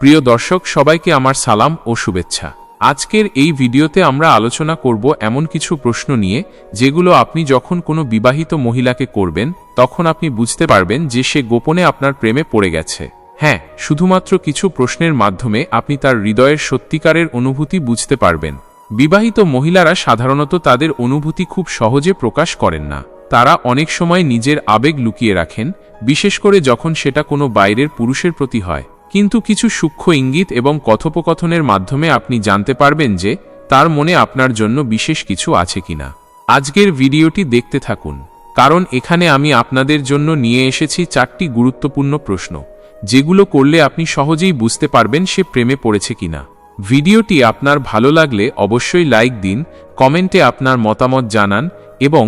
প্রিয় দর্শক, সবাইকে আমার সালাম ও শুভেচ্ছা। আজকের এই ভিডিওতে আমরা আলোচনা করব এমন কিছু প্রশ্ন নিয়ে, যেগুলো আপনি যখন কোনো বিবাহিত মহিলাকে করবেন, তখন আপনি বুঝতে পারবেন যে সে গোপনে আপনার প্রেমে পড়ে গেছে। হ্যাঁ শুধুমাত্র কিছু প্রশ্নের মাধ্যমে আপনি তার হৃদয়ের সত্যিকারের অনুভূতি বুঝতে পারবেন। বিবাহিত মহিলারা সাধারণত তাদের অনুভূতি খুব সহজে প্রকাশ করেন না। তারা অনেক সময় নিজের আবেগ লুকিয়ে রাখেন, বিশেষ করে যখন সেটা কোনো বাইরের পুরুষের প্রতি হয়। কিন্তু কিছু সূক্ষ্ম ইঙ্গিত এবং কথোপকথনের মাধ্যমে আপনি জানতে পারবেন যে তার মনে আপনার জন্য বিশেষ কিছু আছে কিনা। আজকের ভিডিওটি দেখতে থাকুন, কারণ এখানে আমি আপনাদের জন্য নিয়ে এসেছি চারটি গুরুত্বপূর্ণ প্রশ্ন, যেগুলো করলে আপনি সহজেই বুঝতে পারবেন সে প্রেমে পড়েছে কিনা। ভিডিওটি আপনার ভালো লাগলে অবশ্যই লাইক দিন, কমেন্টে আপনার মতামত জানান এবং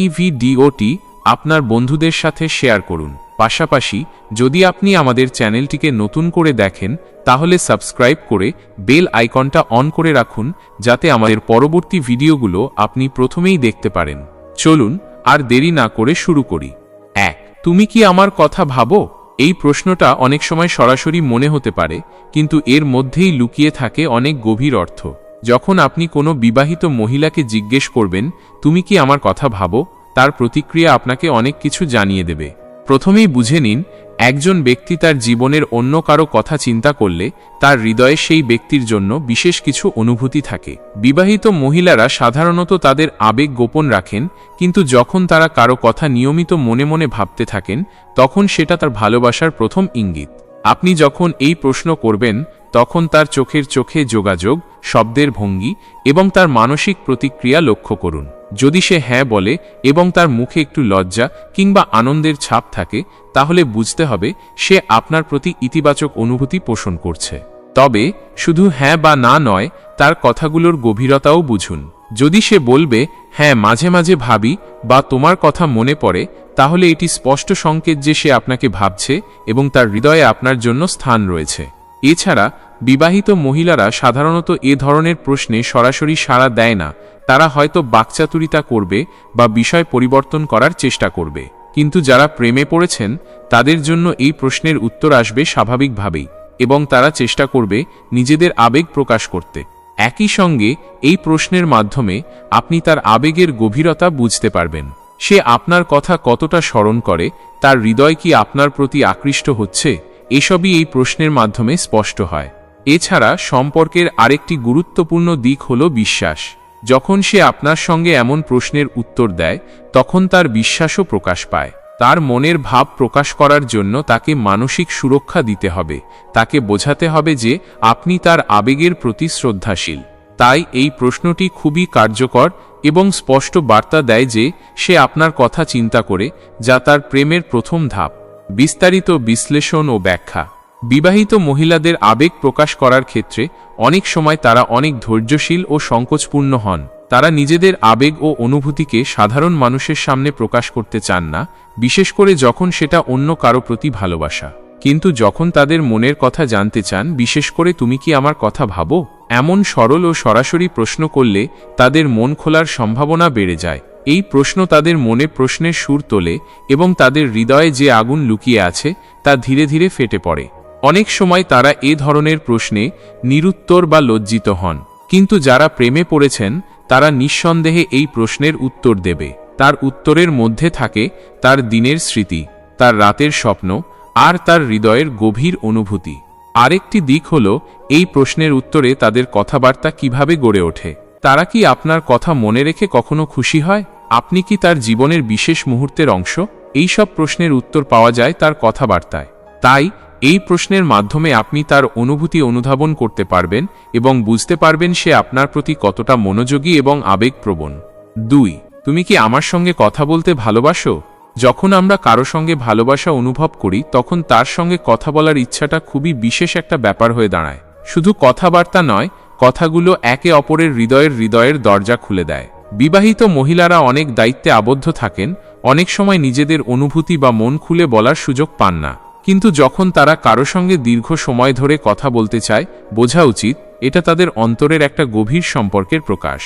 এইভিডিওটি আপনার বন্ধুদের সাথে শেয়ার করুন। পাশাপাশি, যদি আপনি আমাদের চ্যানেলটিকে নতুন করে দেখেন, তাহলে সাবস্ক্রাইব করে বেল আইকনটা অন করে রাখুন, যাতে আমাদের পরবর্তী ভিডিওগুলো আপনি প্রথমেই দেখতে পারেন। চলুন, আর দেরি না করে শুরু করি। এক, তুমি কি আমার কথা ভাবো? এই প্রশ্নটা অনেক সময় সরাসরি মনে হতে পারে, কিন্তু এর মধ্যেই লুকিয়ে থাকে অনেক গভীর অর্থ। যখন আপনি কোনো বিবাহিত মহিলাকে জিজ্ঞেস করবেন, তুমি কি আমার কথা ভাবো? তার প্রতিক্রিয়া আপনাকে অনেক কিছু জানিয়ে দেবে। প্রথমেই বুঝে নিন, একজন ব্যক্তি তার জীবনের অন্য কারও কথা চিন্তা করলে তার হৃদয়ে সেই ব্যক্তির জন্য বিশেষ কিছু অনুভূতি থাকে। বিবাহিত মহিলারা সাধারণত তাদের আবেগ গোপন রাখেন, কিন্তু যখন তারা কারও কথা নিয়মিত মনে মনে ভাবতে থাকেন, তখন সেটা তার ভালোবাসার প্রথম ইঙ্গিত। আপনি যখন এই প্রশ্ন করবেন তখন তার চোখের চোখে যোগাযোগ, শব্দের ভঙ্গি এবং তার মানসিক প্রতিক্রিয়া লক্ষ্য করুন। যদি সে হ্যাঁ বলে এবং তার মুখে একটু লজ্জা কিংবা আনন্দের ছাপ থাকে, তাহলে বুঝতে হবে সে আপনার প্রতি ইতিবাচক অনুভূতি পোষণ করছে। তবে, শুধু হ্যাঁ বা না নয়, তার কথাগুলোর গভীরতাও বুঝুন। যদি সে বলবে হ্যাঁ মাঝে মাঝে ভাবি বা তোমার কথা মনে পড়ে, তাহলে এটি স্পষ্ট সংকেত যে সে আপনাকে ভাবছে এবং তার হৃদয়ে আপনার জন্য স্থান রয়েছে। এছাড়া বিবাহিত মহিলারা সাধারণত এ ধরনের প্রশ্নে সরাসরি সাড়া দেয় না। তারা হয়তো বাকচাতুরিতা করবে বা বিষয় পরিবর্তন করার চেষ্টা করবে। কিন্তু যারা প্রেমে পড়েছেন, তাদের জন্য এই প্রশ্নের উত্তর আসবে স্বাভাবিকভাবেই এবং তারা চেষ্টা করবে নিজেদের আবেগ প্রকাশ করতে। একই সঙ্গে এই প্রশ্নের মাধ্যমে আপনি তার আবেগের গভীরতা বুঝতে পারবেন। সে আপনার কথা কতটা স্মরণ করে, তার হৃদয় কি আপনার প্রতি আকৃষ্ট হচ্ছে? এসবই এই প্রশ্নের মাধ্যমে স্পষ্ট হয়। এছাড়া সম্পর্কের আরেকটি গুরুত্বপূর্ণ দিক হল বিশ্বাস। যখন সে আপনার সঙ্গে এমন প্রশ্নের উত্তর দেয়, তখন তার বিশ্বাসও প্রকাশ পায়। তার মনের ভাব প্রকাশ করার জন্য তাকে মানসিক সুরক্ষা দিতে হবে। তাকে বোঝাতে হবে যে আপনি তার আবেগের প্রতি শ্রদ্ধাশীল। তাই এই প্রশ্নটি খুবই কার্যকর এবং স্পষ্ট বার্তা দেয় যে সে আপনার কথা চিন্তা করে, যা তার প্রেমের প্রথম ধাপ। বিস্তারিত বিশ্লেষণ ও ব্যাখ্যা। বিবাহিত মহিলাদের আবেগ প্রকাশ করার ক্ষেত্রে অনেক সময় তারা অনেক ধৈর্যশীল ও সংকোচপূর্ণ হন। তারা নিজেদের আবেগ ও অনুভূতিকে সাধারণ মানুষের সামনে প্রকাশ করতে চান না, বিশেষ করে যখন সেটা অন্য কারও প্রতি ভালোবাসা। কিন্তু যখন তাদের মনের কথা জানতে চান, বিশেষ করে তুমি কি আমার কথা ভাবো? এমন সরল ও সরাসরি প্রশ্ন করলে তাদের মন খোলার সম্ভাবনা বেড়ে যায়। এই প্রশ্ন তাদের মনে প্রশ্নের সুর তোলে এবং তাদের হৃদয়ে যে আগুন লুকিয়ে আছে, তা ধীরে ধীরে ফেটে পড়ে। অনেক সময় তারা এ ধরনের প্রশ্নে নিরুত্তর বা লজ্জিত হন, কিন্তু যারা প্রেমে পড়েছেন, তারা নিঃসন্দেহে এই প্রশ্নের উত্তর দেবে। তার উত্তরের মধ্যে থাকে তার দিনের স্মৃতি, তার রাতের স্বপ্ন, আর তার হৃদয়ের গভীর অনুভূতি। আরেকটি দিক হল, এই প্রশ্নের উত্তরে তাদের কথাবার্তা কীভাবে গড়ে ওঠে। তারা কি আপনার কথা মনে রেখে কখনো খুশি হয়? আপনি কি তার জীবনের বিশেষ মুহূর্তের অংশ? এই সব প্রশ্নের উত্তর পাওয়া যায় তার কথাবার্তায়। তাই, এই প্রশ্নের মাধ্যমে আপনি তার অনুভূতি অনুধাবন করতে পারবেন এবং বুঝতে পারবেন সে আপনার প্রতি কতটা মনোযোগী এবং আবেগপ্রবণ। দুই, তুমি কি আমার সঙ্গে কথা বলতে ভালোবাসো? যখন আমরা কারও সঙ্গে ভালোবাসা অনুভব করি, তখন তার সঙ্গে কথা বলার ইচ্ছাটা খুবই বিশেষ একটা ব্যাপার হয়ে দাঁড়ায়। শুধু কথাবার্তা নয় কথাগুলো একে অপরের হৃদয়ের হৃদয়ের দরজা খুলে দেয়। বিবাহিত মহিলারা অনেক দায়িত্বে আবদ্ধ থাকেন, অনেক সময় নিজেদের অনুভূতি বা মন খুলে বলার সুযোগ পান না। কিন্তু যখন তারা কারও সঙ্গে দীর্ঘ সময় ধরে কথা বলতে চায়, বোঝা উচিত, এটা তাদের অন্তরের একটা গভীর সম্পর্কের প্রকাশ।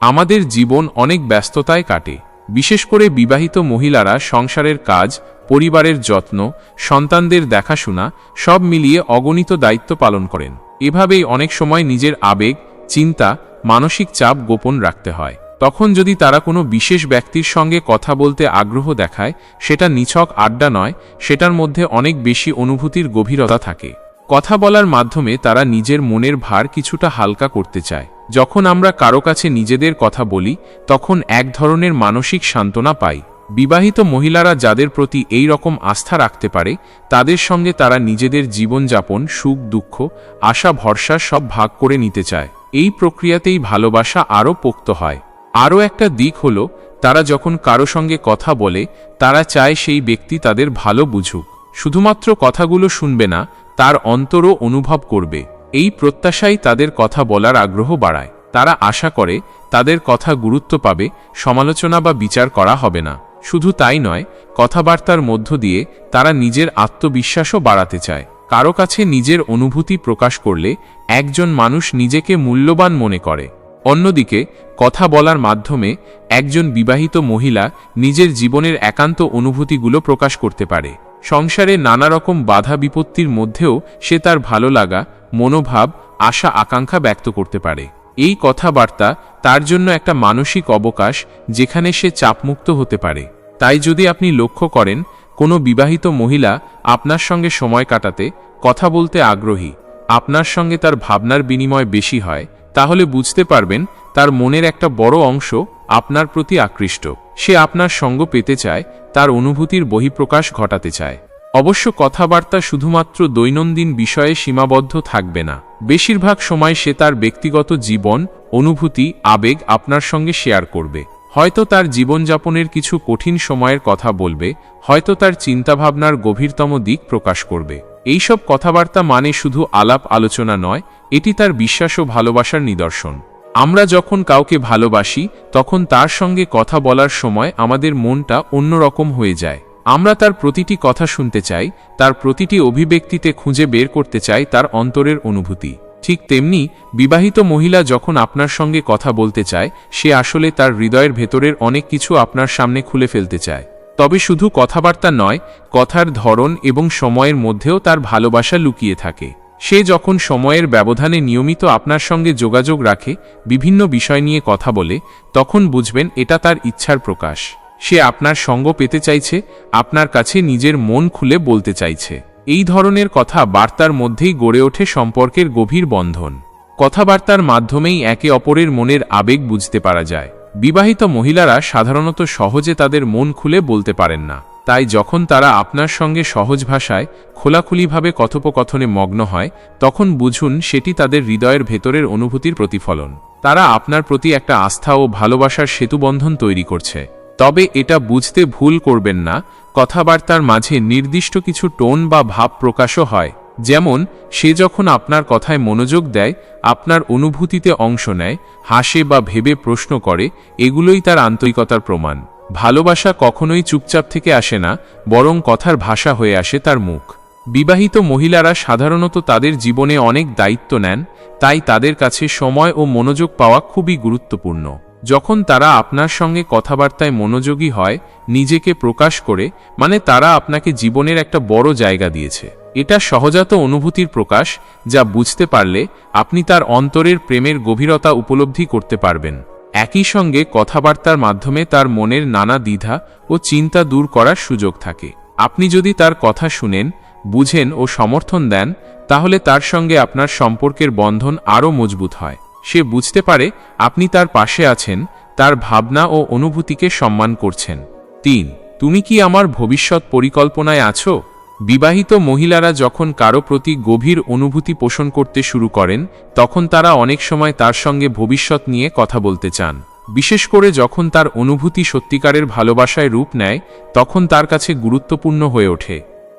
আমাদের জীবন অনেক ব্যস্ততায় কাটে। বিশেষ করে বিবাহিত মহিলারা সংসারের কাজ, পরিবারের যত্ন, সন্তানদের দেখাশোনা, সব মিলিয়ে অগণিত দায়িত্ব পালন করেন। এভাবেই অনেক সময় নিজের আবেগ, চিন্তা, মানসিক চাপ গোপন রাখতে হয়। তখন যদি তারা কোনো বিশেষ ব্যক্তির সঙ্গে কথা বলতে আগ্রহ দেখায়, সেটা নিছক আড্ডা নয়, সেটার মধ্যে অনেক বেশি অনুভূতির গভীরতা থাকে। কথা বলার মাধ্যমে তারা নিজের মনের ভার কিছুটা হালকা করতে চায়। যখন আমরা কারও কাছে নিজেদের কথা বলি, তখন এক ধরনের মানসিক সান্ত্বনা পাই। বিবাহিত মহিলারা যাদের প্রতি এই রকম আস্থা রাখতে পারে, তাদের সঙ্গে তারা নিজেদের জীবনযাপন, সুখ, দুঃখ, আশা, ভরসা সব ভাগ করে নিতে চায়। এই প্রক্রিয়াতেই ভালোবাসা আরও পোক্ত হয়। আরও একটা দিক হল, তারা যখন কারও সঙ্গে কথা বলে, তারা চায় সেই ব্যক্তি তাদের ভালো বুঝুক। শুধুমাত্র কথাগুলো শুনবে না, তার অন্তরও অনুভব করবে। এই প্রত্যাশাই তাদের কথা বলার আগ্রহ বাড়ায়। তারা আশা করে, তাদের কথা গুরুত্ব পাবে, সমালোচনা বা বিচার করা হবে না। শুধু তাই নয়, কথাবার্তার মধ্য দিয়ে তারা নিজের আত্মবিশ্বাসও বাড়াতে চায়। কারও কাছে নিজের অনুভূতি প্রকাশ করলে একজন মানুষ নিজেকে মূল্যবান মনে করে। অন্যদিকে, কথা বলার মাধ্যমে একজন বিবাহিত মহিলা নিজের জীবনের একান্ত অনুভূতিগুলো প্রকাশ করতে পারে। সংসারে নানা রকম বাধা বিপত্তির মধ্যেও সে তার ভালো লাগা, মনোভাব, আশা, আকাঙ্ক্ষা ব্যক্ত করতে পারে। এই কথাবার্তা তার জন্য একটা মানসিক অবকাশ যেখানে সে চাপমুক্ত হতে পারে। তাই যদি আপনি লক্ষ্য করেন, কোনো বিবাহিত মহিলা আপনার সঙ্গে সময় কাটাতে, কথা বলতে আগ্রহী, আপনার সঙ্গে তার ভাবনার বিনিময় বেশি হয়, তাহলে বুঝতে পারবেন তার মনের একটা বড় অংশ আপনার প্রতি আকৃষ্ট। সে আপনার সঙ্গ পেতে চায়, তার অনুভূতির বহিঃপ্রকাশ ঘটাতে চায়। অবশ্য কথাবার্তা শুধুমাত্র দৈনন্দিন বিষয়ে সীমাবদ্ধ থাকবে না। বেশিরভাগ সময় সে তার ব্যক্তিগত জীবন, অনুভূতি, আবেগ আপনার সঙ্গে শেয়ার করবে। হয়তো তার জীবনযাপনের কিছু কঠিন সময়ের কথা বলবে, হয়তো তার চিন্তাভাবনার গভীরতম দিক প্রকাশ করবে। এইসব কথাবার্তা মানে শুধু আলাপ আলোচনা নয়, এটি তার বিশ্বাস ও ভালোবাসার নিদর্শন। আমরা যখন কাউকে ভালোবাসি, তখন তার সঙ্গে কথা বলার সময় আমাদের মনটা অন্যরকম হয়ে যায়। আমরা তার প্রতিটি কথা শুনতে চাই, তার প্রতিটি অভিব্যক্তিতে খুঁজে বের করতে চাই তার অন্তরের অনুভূতি। ঠিক তেমনি, বিবাহিত মহিলা যখন আপনার সঙ্গে কথা বলতে চায়, সে আসলে তার হৃদয়ের ভেতরের অনেক কিছু আপনার সামনে খুলে ফেলতে চায়। তবে শুধু কথাবার্তা নয়, কথার ধরন এবং সময়ের মধ্যেও তার ভালোবাসা লুকিয়ে থাকে। সে যখন সময়ের ব্যবধানে নিয়মিত আপনার সঙ্গে যোগাযোগ রাখে, বিভিন্ন বিষয় নিয়ে কথা বলে, তখন বুঝবেন এটা তার ইচ্ছার প্রকাশ। সে আপনার সঙ্গ পেতে চাইছে, আপনার কাছে নিজের মন খুলে বলতে চাইছে। এই ধরনের কথা বার্তার মধ্যেই গড়ে ওঠে সম্পর্কের গভীর বন্ধন। কথাবার্তার মাধ্যমেই একে অপরের মনের আবেগ বুঝতে পারা যায়। বিবাহিত মহিলারা সাধারণত সহজে তাদের মন খুলে বলতে পারেন না। তাই যখন তারা আপনার সঙ্গে সহজ ভাষায়, খোলাখুলিভাবে কথোপকথনে মগ্ন হয়, তখন বুঝুন সেটি তাদের হৃদয়ের ভেতরের অনুভূতির প্রতিফলন। তারা আপনার প্রতি একটা আস্থা ও ভালোবাসার সেতুবন্ধন তৈরি করছে। তবে এটা বুঝতে ভুল করবেন না, কথাবার্তার মাঝে নির্দিষ্ট কিছু টোন বা ভাব প্রকাশও হয়। যেমন, সে যখন আপনার কথায় মনোযোগ দেয়, আপনার অনুভূতিতে অংশ নেয়, হাসে বা ভেবে প্রশ্ন করে, এগুলোই তার আন্তরিকতার প্রমাণ। ভালোবাসা কখনোই চুপচাপ থেকে আসে না, বরং কথার ভাষা হয়ে আসে তার মুখ। বিবাহিত মহিলারা সাধারণত তাদের জীবনে অনেক দায়িত্ব নেন, তাই তাদের কাছে সময় ও মনোযোগ পাওয়া খুবই গুরুত্বপূর্ণ। যখন তারা আপনার সঙ্গে কথাবার্তায় মনোযোগী হয়, নিজেকে প্রকাশ করে মানে তারা আপনাকে জীবনের একটা বড় জায়গা দিয়েছে। এটা সহজাত অনুভূতির প্রকাশ, যা বুঝতে পারলে আপনি তার অন্তরের প্রেমের গভীরতা উপলব্ধি করতে পারবেন। একই সঙ্গে কথাবার্তার মাধ্যমে তার মনের নানা দ্বিধা ও চিন্তা দূর করার সুযোগ থাকে। আপনি যদি তার কথা শুনেন, বুঝেন ও সমর্থন দেন, তাহলে তার সঙ্গে আপনার সম্পর্কের বন্ধন আরও মজবুত হয়। সে বুঝতে পারে আপনি তার পাশে আছেন, তার ভাবনা ও অনুভূতিকে সম্মান করছেন। তিন, তুমি কি আমার ভবিষ্যৎ পরিকল্পনায় আছো? বিবাহিত মহিলারা যখন কারও প্রতি গভীর অনুভূতি পোষণ করতে শুরু করেন, তখন তারা অনেক সময় তার সঙ্গে ভবিষ্যৎ নিয়ে কথা বলতে চান। বিশেষ করে যখন তার অনুভূতি সত্যিকারের ভালোবাসায় রূপ নেয়, তখন তার কাছে গুরুত্বপূর্ণ হয়ে ওঠে।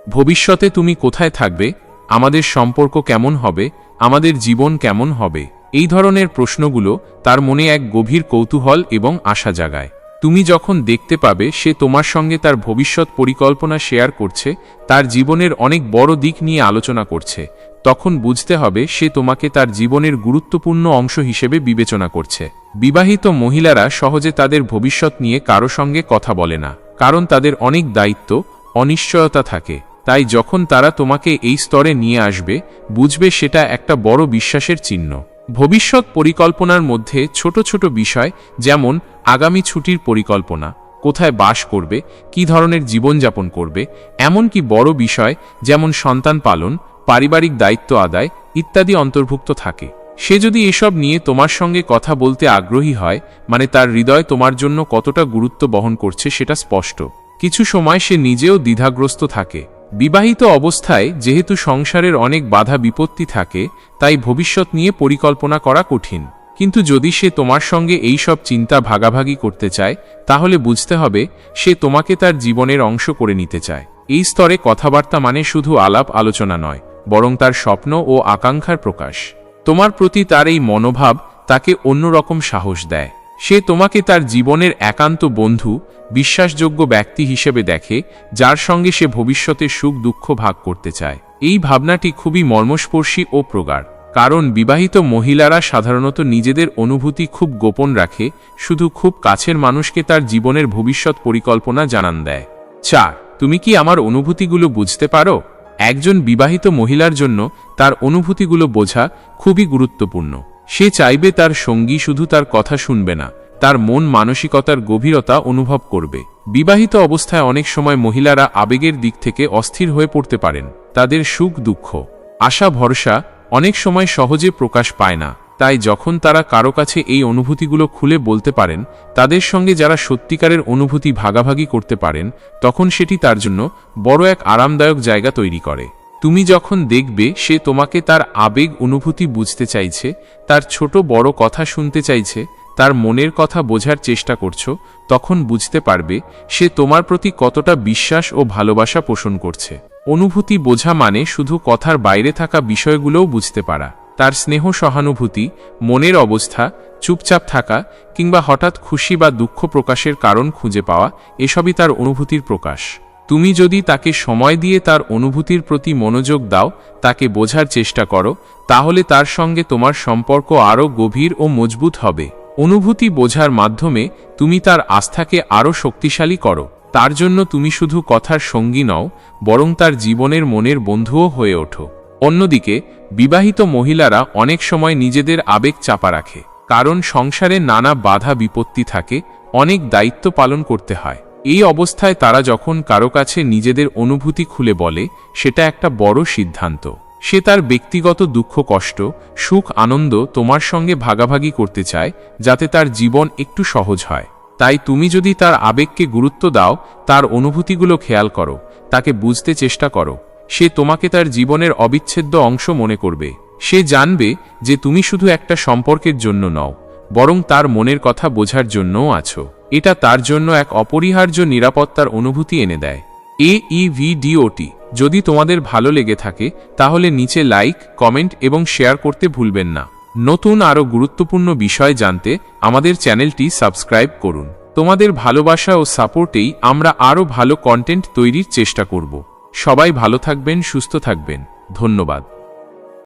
ভবিষ্যতে তুমি কোথায় থাকবে? আমাদের সম্পর্ক কেমন হবে? আমাদের জীবন কেমন হবে? এই ধরনের প্রশ্নগুলো তার মনে এক গভীর কৌতূহল এবং আশা জাগায়। তুমি যখন দেখতে পাবে সে তোমার সঙ্গে তার ভবিষ্যৎ পরিকল্পনা শেয়ার করছে, তার জীবনের অনেক বড় দিক নিয়ে আলোচনা করছে, তখন বুঝতে হবে সে তোমাকে তার জীবনের গুরুত্বপূর্ণ অংশ হিসেবে বিবেচনা করছে। বিবাহিত মহিলারা সহজে তাদের ভবিষ্যৎ নিয়ে কারও সঙ্গে কথা বলে না, কারণ তাদের অনেক দায়িত্ব, অনিশ্চয়তা থাকে। তাই যখন তারা তোমাকে এই স্তরে নিয়ে আসবে, বুঝবে সেটা একটা বড় বিশ্বাসের চিহ্ন। ভবিষ্যৎ পরিকল্পনার মধ্যে ছোট ছোট বিষয়, যেমন আগামী ছুটির পরিকল্পনা, কোথায় বাস করবে, কি ধরনের জীবনযাপন করবে, এমনকি বড় বিষয়, যেমন সন্তান পালন, পারিবারিক দায়িত্ব আদায় ইত্যাদি অন্তর্ভুক্ত থাকে। সে যদি এসব নিয়ে তোমার সঙ্গে কথা বলতে আগ্রহী হয় মানে তার হৃদয় তোমার জন্য কতটা গুরুত্ব বহন করছে সেটা স্পষ্ট। কিছু সময় সে নিজেও দ্বিধাগ্রস্ত থাকে। বিবাহিত অবস্থায় যেহেতু সংসারের অনেক বাধা বিপত্তি থাকে, তাই ভবিষ্যৎ নিয়ে পরিকল্পনা করা কঠিন। কিন্তু যদি সে তোমার সঙ্গে এই সব চিন্তা ভাগাভাগি করতে চায়, তাহলে বুঝতে হবে সে তোমাকে তার জীবনের অংশ করে নিতে চায়। এই স্তরে কথাবার্তা মানে শুধু আলাপ আলোচনা নয়, বরং তার স্বপ্ন ও আকাঙ্ক্ষার প্রকাশ। তোমার প্রতি তার এই মনোভাব তাকে অন্যরকম সাহস দেয়। সে তোমাকে তার জীবনের একান্ত বন্ধু, বিশ্বাসযোগ্য ব্যক্তি হিসেবে দেখে, যার সঙ্গে সে ভবিষ্যতে সুখ দুঃখ ভাগ করতে চায়। এই ভাবনাটি খুবই মর্মস্পর্শী ও প্রগাঢ়, কারণ বিবাহিত মহিলারা সাধারণত নিজেদের অনুভূতি খুব গোপন রাখে, শুধু খুব কাছের মানুষকে তার জীবনের ভবিষ্যৎ পরিকল্পনা জানান দেয়। চার, তুমি কি আমার অনুভূতিগুলো বুঝতে পারো? একজন বিবাহিত মহিলার জন্য তার অনুভূতিগুলো বোঝা খুবই গুরুত্বপূর্ণ। সে চাইবে তার সঙ্গী শুধু তার কথা শুনবে না, তার মন মানসিকতার গভীরতা অনুভব করবে। বিবাহিত অবস্থায় অনেক সময় মহিলারা আবেগের দিক থেকে অস্থির হয়ে পড়তে পারেন, তাদের সুখ দুঃখ, আশা ভরসা অনেক সময় সহজে প্রকাশ পায় না, তাই যখন তারা কারও কাছে এই অনুভূতিগুলো খুলে বলতে পারেন, তাদের সঙ্গে যারা সত্যিকারের অনুভূতি ভাগাভাগি করতে পারেন, তখন সেটি তার জন্য বড় এক আরামদায়ক জায়গা তৈরি করে। তুমি যখন দেখবে সে তোমাকে তার আবেগ অনুভূতি বুঝতে চাইছে, তার ছোট বড় কথা শুনতে চাইছে, তার মনের কথা বোঝার চেষ্টা করছ, তখন বুঝতে পারবে সে তোমার প্রতি কতটা বিশ্বাস ও ভালোবাসা পোষণ করছে। অনুভূতি বোঝা মানে শুধু কথার বাইরে থাকা বিষয়গুলোও বুঝতে পারা। তার স্নেহ সহানুভূতি, মনের অবস্থা, চুপচাপ থাকা, কিংবা হঠাৎ খুশি বা দুঃখ প্রকাশের কারণ খুঁজে পাওয়া, এসবই তার অনুভূতির প্রকাশ। তুমি যদি তাকে সময় দিয়ে তার অনুভূতির প্রতি মনোযোগ দাও, তাকে বোঝার চেষ্টা করো, তাহলে তার সঙ্গে তোমার সম্পর্ক আরও গভীর ও মজবুত হবে। অনুভূতি বোঝার মাধ্যমে তুমি তার আস্থাকে আরও শক্তিশালী করো। তার জন্য তুমি শুধু কথার সঙ্গী নও, বরং তার জীবনের মনের বন্ধুও হয়ে ওঠো। অন্যদিকে, বিবাহিত মহিলারা অনেক সময় নিজেদের আবেগ চাপা রাখে, কারণ সংসারে নানা বাধা বিপত্তি থাকে, অনেক দায়িত্ব পালন করতে হয়। এই অবস্থায় তারা যখন কারও কাছে নিজেদের অনুভূতি খুলে বলে, সেটা একটা বড় সিদ্ধান্ত। সে তার ব্যক্তিগত দুঃখ, কষ্ট, সুখ, আনন্দ তোমার সঙ্গে ভাগাভাগি করতে চায়, যাতে তার জীবন একটু সহজ হয়। তাই তুমি যদি তার আবেগকে গুরুত্ব দাও, তার অনুভূতিগুলো খেয়াল করো, তাকে বুঝতে চেষ্টা করো। সে তোমাকে তার জীবনের অবিচ্ছেদ্য অংশ মনে করবে। সে জানবে যে তুমি শুধু একটা সম্পর্কের জন্য নও। বরং তার মনের কথা বোঝার জন্যও আছো। এটা তার জন্য এক অপরিহার্য নিরাপত্তার অনুভূতি এনে দেয়। এ ই ভিডিওটি যদি তোমাদের ভালো লেগে থাকে, তাহলে নিচে লাইক, কমেন্ট এবং শেয়ার করতে ভুলবেন না। নতুন আরও গুরুত্বপূর্ণ বিষয় জানতে আমাদের চ্যানেলটি সাবস্ক্রাইব করুন। তোমাদের ভালোবাসা ও সাপোর্টেই আমরা আরও ভালো কন্টেন্ট তৈরির চেষ্টা করব। সবাই ভালো থাকবেন, সুস্থ থাকবেন। ধন্যবাদ।